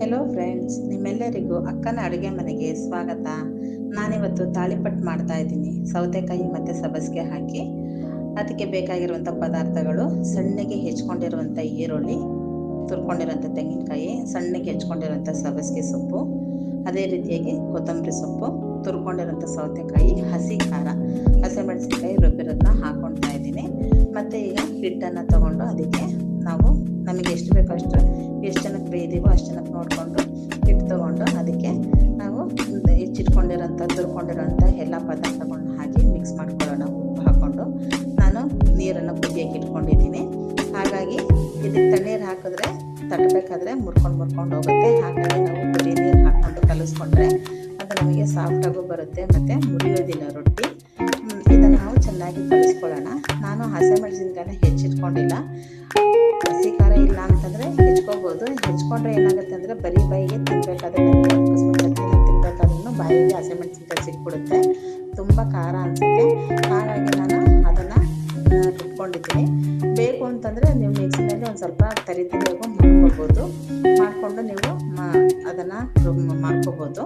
Hello friends ನಿಮ್ಮೆಲ್ಲರಿಗೂ ಅಕ್ಕನ ಅಡುಗೆ ಮನೆಗೆ ಸ್ವಾಗತ. ನಾನಿವತ್ತು ತಾಳಿಪಟ್ಟು ಮಾಡ್ತಾ ಇದ್ದೀನಿ. ಸೌತೆಕಾಯಿ ಮತ್ತು ಸಬ್ಬಸಿಗೆ ಹಾಕಿ, ಅದಕ್ಕೆ ಬೇಕಾಗಿರುವಂಥ ಪದಾರ್ಥಗಳು, ಸಣ್ಣಗೆ ಹೆಚ್ಕೊಂಡಿರುವಂಥ ಈರುಳ್ಳಿ ತುರ್ಕೊಂಡಿರುವಂಥ ತೆಂಗಿನಕಾಯಿ, ಸಣ್ಣಗೆ ಹೆಚ್ಕೊಂಡಿರುವಂಥ ಸಬ್ಬಸಿಗೆ ಸೊಪ್ಪು, ಅದೇ ರೀತಿಯಾಗಿ ಕೊತ್ತಂಬರಿ ಸೊಪ್ಪು ತುರ್ಕೊಂಡಿರುವಂಥ ಸೌತೆಕಾಯಿ, ಹಸಿ ಖಾರ, ಹಸಿಮೆಣಸಿನ್ಕಾಯಿ ರುಬ್ಬಿರೋದನ್ನ ಹಾಕ್ಕೊಳ್ತಾ ಇದ್ದೀನಿ. ಮತ್ತು ಈಗ ಹಿಟ್ಟನ್ನು ತಗೊಂಡು ಅದಕ್ಕೆ ನಾವು ನಮಗೆ ಎಷ್ಟು ಬೇಕೋ ಅಷ್ಟು ಎಷ್ಟು ಜನಕ್ಕೆ ಬೇಯ್ದೀವೋ ಅಷ್ಟು ಜನಕ್ಕೆ ನೋಡಿಕೊಂಡು ಹಿಟ್ಟು ತೊಗೊಂಡು ಅದಕ್ಕೆ ನಾವು ಹೆಚ್ಚಿಟ್ಕೊಂಡಿರೋಂಥ ತುರ್ಕೊಂಡಿರೋಂಥ ಎಲ್ಲ ಪದಾರ್ಥಗಳನ್ನ ಹಾಕಿ ಮಿಕ್ಸ್ ಮಾಡ್ಕೊಳ್ಳೋಣ. ಉಪ್ಪು ಹಾಕ್ಕೊಂಡು ನಾನು ನೀರನ್ನು ಕುದಿಯೋಕೆ ಇಟ್ಕೊಂಡಿದ್ದೀನಿ. ಹಾಗಾಗಿ ಇದಕ್ಕೆ ತಣ್ಣೀರು ಹಾಕಿದ್ರೆ, ತಟ್ಟಬೇಕಾದ್ರೆ ಮುರ್ಕೊಂಡು ಮುರ್ಕೊಂಡು ಹೋಗುತ್ತೆ. ಹಾಗಾಗಿ ನಾವು ಕುದಿ ನೀರು ಹಾಕ್ಕೊಂಡು ಕಲಿಸ್ಕೊಂಡ್ರೆ ಅದು ನಮಗೆ ಸಾಫ್ಟಾಗೂ ಬರುತ್ತೆ ಮತ್ತು ಮುರಿಯೋದಿಲ್ಲ ರೊಟ್ಟಿ. ಚೆನ್ನಾಗಿ ಕಲಿಸ್ಕೊಳ್ಳೋಣ. ನಾನು ಹಸಿಮೆಣಸಿನ್ಕಾಯನ್ನ ಹೆಚ್ಚಿಟ್ಕೊಂಡಿಲ್ಲ. ಹಸಿ ಖಾರ ಇಲ್ಲ ಅಂತಂದರೆ ಹೆಚ್ಕೋಬೋದು ಹೆಚ್ಕೊಂಡ್ರೆ ಏನಾಗುತ್ತೆ ಅಂದರೆ ಬರೀ ಬಾಯಿಗೆ ತಿನ್ನಬೇಕಾದ್ರೆ ತಿನ್ಬೇಕಾದ್ರೂ ಬಾಯಿಗೆ ತಿನ್ನಬೇಕಾದ್ರೂ ಬಾಯಿಗೆ ಸಿಕ್ಬಿಡುತ್ತೆ. ತುಂಬ ಖಾರ ಅನಿಸುತ್ತೆ. ಹಾಗಾಗಿ ನಾನು ಅದನ್ನು ಇಟ್ಕೊಂಡಿದ್ದೀನಿ ಬೇಕು ಅಂತಂದರೆ ನೀವು ಮಿಕ್ಸಿನಲ್ಲಿ ಒಂದು ಸ್ವಲ್ಪ ತರಿ ತರಿಯಾಗೂ ಮಾಡ್ಕೋಬೋದು ಮಾಡಿಕೊಂಡು ನೀವು ಅದನ್ನು ಮಾಡ್ಕೋಬೋದು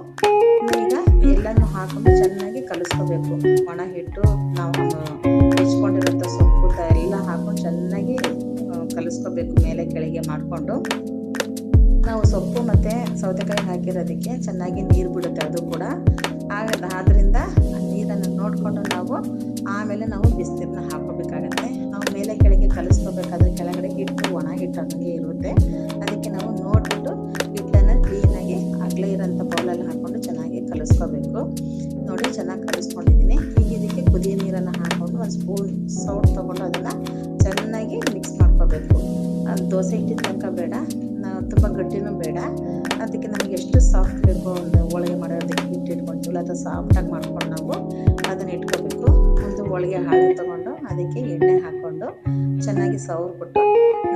ಈಗ ಎಲ್ಲನೂ ಹಾಕೊಂಡು ಚೆನ್ನಾಗಿ ಕಲಸ್ಕೋಬೇಕು. ಒಣ ಹಿಟ್ಟು ನಾವು ಹೆಚ್ಕೊಂಡಿರೋಂಥ ಸೊಪ್ಪು ಎಲ್ಲ ಹಾಕೊಂಡು ಚೆನ್ನಾಗಿ ಕಲಿಸ್ಕೋಬೇಕು ಮೇಲೆ ಕೆಳಗೆ ಮಾಡಿಕೊಂಡು. ನಾವು ಸೊಪ್ಪು ಮತ್ತು ಸೌತೆಕಾಯಿ ಹಾಕಿರೋದಕ್ಕೆ ಚೆನ್ನಾಗಿ ನೀರು ಬಿಡುತ್ತೆ ಅದು ಕೂಡ. ಆದ್ದರಿಂದ ನೀರನ್ನು ನೋಡಿಕೊಂಡು ನಾವು ಆಮೇಲೆ ನಾವು ಬಿಸಿನೀರನ್ನ ಹಾಕೋಬೇಕಾಗತ್ತೆ ನಾವು ಮೇಲೆ ಕೆಳಗೆ ಕಲಿಸ್ಕೋಬೇಕಾದ್ರೆ ಕೆಳಗಡೆ ಹಿಟ್ಟು ಒಣ ಹಿಟ್ಟು ಇರುತ್ತೆ. ಕಲಿಸ್ಕೊಂಡಿದ್ದೀನಿ. ಈಗ ಇದಕ್ಕೆ ಕುದಿಯ ನೀರನ್ನು ಹಾಕೊಂಡು ಒಂದು ಸ್ಪೂನ್ ಸೌಟ್ ತೊಗೊಂಡು ಅದನ್ನು ಚೆನ್ನಾಗಿ ಮಿಕ್ಸ್ ಮಾಡ್ಕೋಬೇಕು. ಅದು ದೋಸೆ ಹಿಟ್ಟಿನ ತನಕ ಬೇಡ ತುಂಬ ಗಟ್ಟಿನೂ ಬೇಡ. ಅದಕ್ಕೆ ನಮಗೆ ಎಷ್ಟು ಸಾಫ್ಟ್ ಬೇಕೋ ಒಂದು ಹೋಳಿಗೆ ಮಾಡೋದಕ್ಕೆ ಹಿಟ್ಟು ಇಟ್ಕೊಳ್ತೀವಲ್ಲ ಅಥವಾ ಸಾಫ್ಟಾಗಿ ಮಾಡ್ಕೊಂಡು ನಾವು ಅದನ್ನು ಇಟ್ಕೋಬೇಕು. ಒಂದು ಹೋಳಿಗೆ ಹಾಳೆ ತೊಗೊಂಡು ಅದಕ್ಕೆ ಎಣ್ಣೆ ಹಾಕ್ಕೊಂಡು ಚೆನ್ನಾಗಿ ಸವರ್ಬಿಟ್ಟು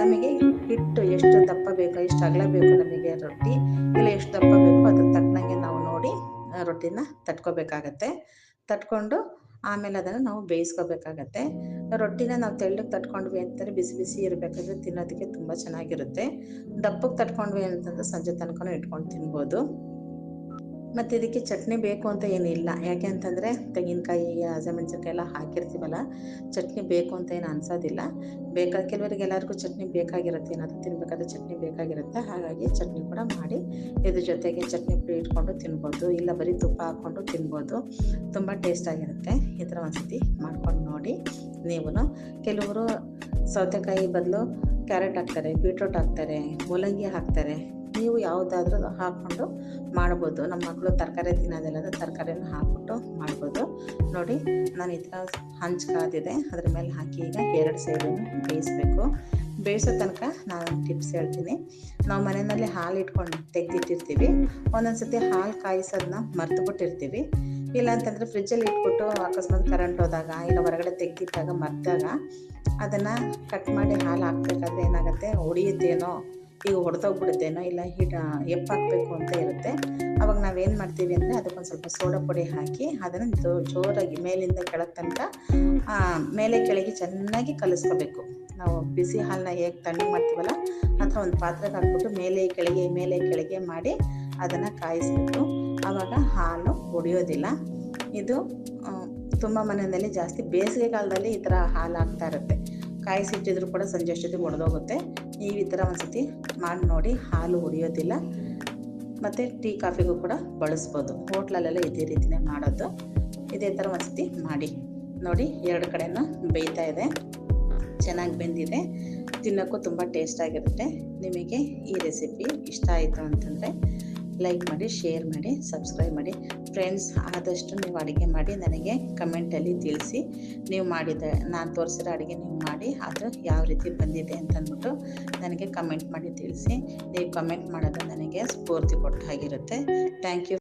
ನಮಗೆ ಹಿಟ್ಟು ಎಷ್ಟು ದಪ್ಪ ಬೇಕೋ, ಎಷ್ಟು ಅಗಲ ಬೇಕು ನಮಗೆ ರೊಟ್ಟಿ, ಇಲ್ಲ ಎಷ್ಟು ದಪ್ಪ ರೊಟ್ಟಿನ ತಟ್ಕೋಬೇಕಾಗತ್ತೆ. ತಟ್ಕೊಂಡು ಆಮೇಲೆ ಅದನ್ನು ನಾವು ಬೇಯಿಸ್ಕೋಬೇಕಾಗತ್ತೆ. ರೊಟ್ಟಿನ ನಾವು ತೆಳ್ಳಗೆ ತಟ್ಕೊಂಡ್ವಿ ಅಂತಂದರೆ ಬಿಸಿ ಬಿಸಿ ಇರಬೇಕಾದ್ರೆ ತಿನ್ನೋದಕ್ಕೆ ತುಂಬ ಚೆನ್ನಾಗಿರುತ್ತೆ. ದಪ್ಪಕ್ಕೆ ತಟ್ಕೊಂಡ್ವಿ ಅಂತಂದ್ರೆ ಸಂಜೆ ತನಕನೂ ಇಟ್ಕೊಂಡು ತಿನ್ಬೋದು. ಮತ್ತು ಇದಕ್ಕೆ ಚಟ್ನಿ ಬೇಕು ಅಂತ ಏನಿಲ್ಲ ಯಾಕೆ ಅಂತಂದರೆ ತೆಂಗಿನಕಾಯಿ ಹಸಿಮೆಣ್ಸಿನ್ಕಾಯಿ ಎಲ್ಲ ಹಾಕಿರ್ತೀವಲ್ಲ, ಚಟ್ನಿ ಬೇಕು ಅಂತ ಏನು ಅನ್ಸೋದಿಲ್ಲ. ಬೇಕಾದ ಕೆಲವರಿಗೆ ಎಲ್ಲರಿಗೂ ಚಟ್ನಿ ಬೇಕಾಗಿರುತ್ತೆ. ಏನಾದರೂ ತಿನ್ಬೇಕಾದ್ರೆ ಚಟ್ನಿ ಬೇಕಾಗಿರುತ್ತೆ. ಹಾಗಾಗಿ ಚಟ್ನಿ ಕೂಡ ಮಾಡಿ ಇದ್ರ ಜೊತೆಗೆ ಚಟ್ನಿ ಪುಡಿ ಇಟ್ಕೊಂಡು ತಿನ್ಬೋದು. ಇಲ್ಲ ಬರೀ ತುಪ್ಪ ಹಾಕ್ಕೊಂಡು ತಿನ್ಬೋದು. ತುಂಬ ಟೇಸ್ಟಾಗಿರುತ್ತೆ ಈ ಥರ ಒಂದು ಸತಿ ಮಾಡ್ಕೊಂಡು ನೋಡಿ. ನೀವು ಕೆಲವರು ಸೌತೆಕಾಯಿ ಬದಲು ಕ್ಯಾರೆಟ್ ಹಾಕ್ತಾರೆ, ಬೀಟ್ರೋಟ್ ಹಾಕ್ತಾರೆ, ಮೂಲಂಗಿ ಹಾಕ್ತಾರೆ. ನೀವು ಯಾವುದಾದ್ರೂ ಹಾಕ್ಕೊಂಡು ಮಾಡ್ಬೋದು. ನಮ್ಮ ಮಕ್ಕಳು ತರಕಾರಿ ತಿನ್ನೋದಿಲ್ಲ ಅಂದರೆ ತರಕಾರಿನ ಹಾಕ್ಬಿಟ್ಟು ಮಾಡ್ಬೋದು. ನೋಡಿ, ನಾನು ಈ ಥರ ಹಂಚ್ಕಾದಿದೆ ಅದ್ರ ಮೇಲೆ ಹಾಕಿ ಈಗ ಎರಡು ಸೈಡನ್ನು ಬೇಯಿಸ್ಬೇಕು. ಬೇಯಿಸೋ ತನಕ ನಾನು ಟಿಪ್ಸ್ ಹೇಳ್ತೀನಿ. ನಾವು ಮನೆಯಲ್ಲಿ ಹಾಲು ಇಟ್ಕೊಂಡು ತೆಗೆದಿಟ್ಟಿರ್ತೀವಿ. ಒಂದೊಂದು ಸತಿ ಹಾಲು ಕಾಯಿಸೋದನ್ನ ಮರ್ತು ಬಿಟ್ಟಿರ್ತೀವಿ ಇಲ್ಲ ಅಂತಂದರೆ ಫ್ರಿಜ್ಜಲ್ಲಿ ಇಟ್ಬಿಟ್ಟು ಅಕಸ್ಮಾತ್ ಕರೆಂಟ್ ಹೋದಾಗ, ಇಲ್ಲ ಹೊರಗಡೆ ತೆಗೆದಿಟ್ಟಾಗ ಮರ್ತಾಗ ಅದನ್ನು ಕಟ್ ಮಾಡಿ ಹಾಲು ಹಾಕ್ಬೇಕಾದ್ರೆ ಏನಾಗುತ್ತೆ? ಹೊಡಿಯುತ್ತೇನೋ? ಈಗ ಹೊಡೆದೋಗ್ಬಿಡುತ್ತೇನೋ? ಇಲ್ಲ ಹಿಡ ಎಪ್ಪು ಹಾಕಬೇಕು ಅಂತ ಇರುತ್ತೆ. ಅವಾಗ ನಾವೇನು ಮಾಡ್ತೀವಿ ಅಂದರೆ ಅದಕ್ಕೊಂದು ಸ್ವಲ್ಪ ಸೋಡಾ ಪುಡಿ ಹಾಕಿ ಅದನ್ನು ಜೋರಾಗಿ ಮೇಲಿಂದ ಕೆಳಗೆ ತನಕ ಮೇಲೆ ಕೆಳಗೆ ಚೆನ್ನಾಗಿ ಕಲಿಸ್ಕೋಬೇಕು. ನಾವು ಬಿಸಿ ಹಾಲನ್ನ ಹೇಗೆ ತಣ್ಣಗೆ ಮಾಡ್ತೀವಲ್ಲ ಅಥವಾ ಒಂದು ಪಾತ್ರೆಗೆ ಹಾಕ್ಬಿಟ್ಟು ಮೇಲೆ ಕೆಳಗೆ ಮೇಲೆ ಕೆಳಗೆ ಮಾಡಿ ಅದನ್ನು ಕಾಯಿಸ್ಬಿಟ್ಟು ಆವಾಗ ಹಾಲು ಹೊಡಿಯೋದಿಲ್ಲ. ಇದು ತುಂಬ ಮನೆಯಲ್ಲಿ ಜಾಸ್ತಿ ಬೇಸಿಗೆ ಕಾಲದಲ್ಲಿ ಈ ಥರ ಹಾಲು ಆಗ್ತಾ ಇರುತ್ತೆ ಕಾಯಿಸಿಟ್ಟಿದ್ರು ಕೂಡ ಸಂಜೆ ಅಷ್ಟೊತ್ತಿಗೆ ಒಡೆದೋಗುತ್ತೆ. ನೀವು ಈ ಥರ ಒಂದ್ಸತಿ ಮಾಡಿ ನೋಡಿ, ಹಾಲು ಹೊಡಿಯೋದಿಲ್ಲ ಮತ್ತು ಟೀ ಕಾಫಿಗೂ ಕೂಡ ಬಳಸ್ಬೋದು. ಹೋಟ್ಲಲ್ಲೆಲ್ಲ ಇದೇ ರೀತಿನೇ ಮಾಡೋದು. ಇದೇ ಥರ ಒಂದ್ಸತಿ ಮಾಡಿ. ನೋಡಿ, ಎರಡು ಕಡೆನೂ ಬೇಯ್ತಾ ಇದೆ. ಚೆನ್ನಾಗಿ ಬೆಂದಿದೆ. ತಿನ್ನೋಕ್ಕೂ ತುಂಬ ಟೇಸ್ಟಾಗಿರುತ್ತೆ. ನಿಮಗೆ ಈ ರೆಸಿಪಿ ಇಷ್ಟ ಆಯಿತು ಅಂತಂದರೆ ಲೈಕ್ ಮಾಡಿ ಶೇರ್ ಮಾಡಿ ಸಬ್ಸ್ಕ್ರೈಬ್ ಮಾಡಿ. ಫ್ರೆಂಡ್ಸ್ ಆದಷ್ಟು ನೀವು ಅಡುಗೆ ಮಾಡಿ, ನನಗೆ ಕಮೆಂಟಲ್ಲಿ ತಿಳಿಸಿ. ನೀವು ಮಾಡಿದ, ನಾನು ತೋರಿಸಿರೋ ಅಡುಗೆ ನೀವು ಮಾಡಿ, ಅದು ಯಾವ ರೀತಿ ಬಂದಿದೆ ಅಂತಂದ್ಬಿಟ್ಟು ನನಗೆ ಕಮೆಂಟ್ ಮಾಡಿ ತಿಳಿಸಿ. ನೀವು ಕಮೆಂಟ್ ಮಾಡೋದು ನನಗೆ ಸ್ಫೂರ್ತಿ ಕೊಟ್ಟ ಹಾಗಿರುತ್ತೆ. Thank you